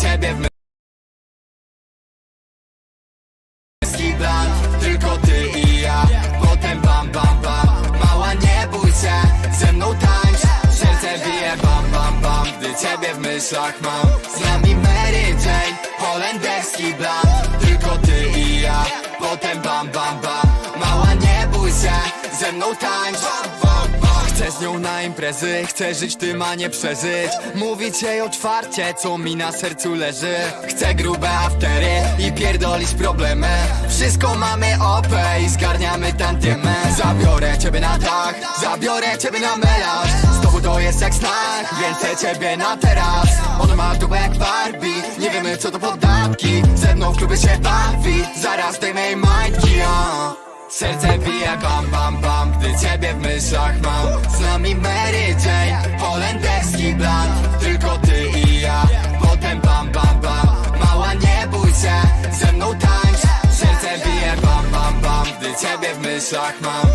ciebie w tylko ty i ja. Potem bam bam bam. Mała nie bój się, ze mną tańcz. Serce bije bam bam bam. Gdy ciebie w myślach mam. Z nami Mary Jane. Holenderski blat, tylko ty i ja. Potem bam bam bam. Mała nie bój się, ze mną tańcz nią na imprezy, chcę żyć tym, a nie przeżyć. Mówić jej otwarcie, co mi na sercu leży. Chcę grube aftery i pierdolić problemy. Wszystko mamy OP i zgarniamy tantiemy Zabiorę ciebie na dach, zabiorę ciebie na melarz. Z tobą to jest jak snak, więc chcę ciebie na teraz. Ona ma dupę jak Barbie, nie wiemy co to podatki. Ze mną w klubie się bawi, zaraz dajmy jej majtki. Serce bije bam bam bam, gdy ciebie w myślach mam. Z nami Mary Jane, holenderski blat Tylko ty i ja, potem bam bam bam. Mała nie bój się, ze mną tańcz. Serce bije bam bam bam, gdy ciebie w myślach mam